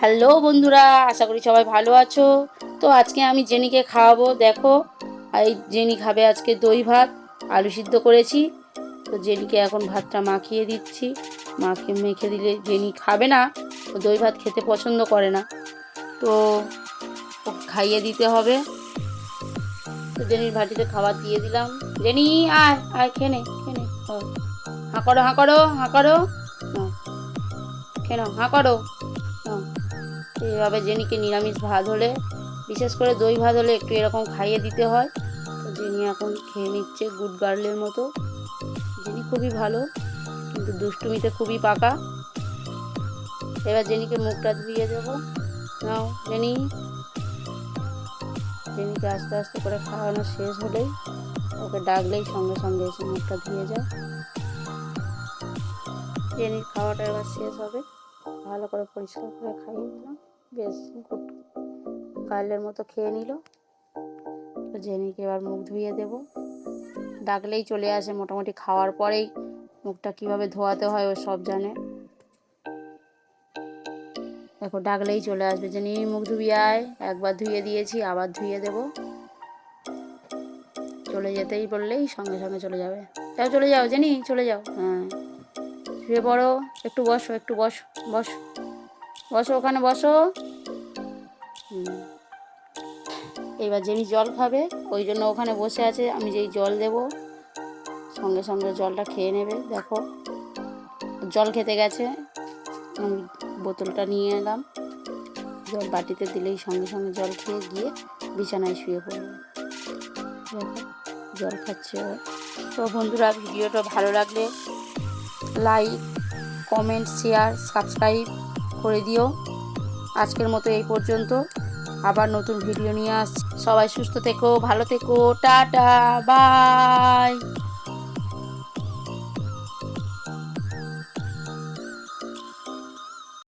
Hello বন্ধুরা আশা করি সবাই ভালো আছো। তো আজকে আমি জেনিকে খাওয়াবো দেখো। এই জেনি খাবে আজকে দই ভাত আলু সিদ্ধ করেছি। তো জেনিকে এখন ভাতটা মাখিয়ে দিচ্ছি। মাখিয়ে মেখে দিলে জেনি খাবে না ও দই ভাত খেতে পছন্দ করে না। তো খাইয়ে দিতে হবে। তো জেনির ভাটিতে খাবার দিয়ে দিলাম। জেনি আয় আয় খেনে নে খেয়ে নে। ও, হাঁ করো হাঁ করো হাঁ করো। খেয়ে হাঁ করো। এইভাবে জেনিকে নিরামিষ ভাত হলে, বিশেষ করে দই ভাত হলে একটু এরকম খাইয়ে দিতে হয়। তো জেনি এখন খেয়ে নিচ্ছে গুড গার্লের মতো। জেনি খুবই ভালো, কিন্তু দুষ্টুমিতে খুবই পাকা। এবার জেনিকে মুখটা ধুয়ে দেবো। নাও, জেনি। জেনিকে আস্তে আস্তে করে খাওয়ানো শেষ হলেই ওকে ডাকলেই সঙ্গে সঙ্গে এসে মুখটা ধুয়ে যায়। জেনির খাওয়াটা এবার শেষ হবে। ভালো করে পরিষ্কার করে খাইয়ে দিলাম। বেশ কালের মতো খেয়ে নিল। জেনিকে এবার মুখ ধুয়ে দেব। ডাকলেই চলে আসে মোটামুটি খাওয়ার পরেই। মুখটা কীভাবে ধোয়াতে হয় ও সব জানে। দেখো, ডাকলেই চলে আসবে। জেনি, মুখ ধুবি আয়। একবার ধুয়ে দিয়েছি, আবার ধুয়ে দেব। চলে যেতেই বললেই সঙ্গে সঙ্গে চলে যাবে। যাও, চলে যাও, জেনি, চলে যাও। হ্যাঁ। শুয়ে পড়ো। একটু বসো একটু বসো বসো। বসো, ওখানে বসো। এবার জেনি জল খাবে, ওই জন্য ওখানে বসে আছে, আমি যেই জল দেব, সঙ্গে সঙ্গে জলটা খেয়ে নেবে, দেখো। জল খেতে গেছে, আমি বোতলটা নিয়ে এলাম। জল বাটিতে দিলেই সঙ্গে সঙ্গে জল খেয়ে গিয়ে বিছানায় শুয়ে পড়বে। দেখো, জল খাচ্ছে। তো বন্ধুরা, ভিডিওটা ভালো লাগলে লাইক, কমেন্ট, শেয়ার, সাবস্ক্রাইব। করে দিও। আজকের মতো এই পর্যন্ত। আবার নতুন ভিডিও নিয়ে আসছি। সবাই সুস্থ থেকো, ভালো থেকো। Tata, bye.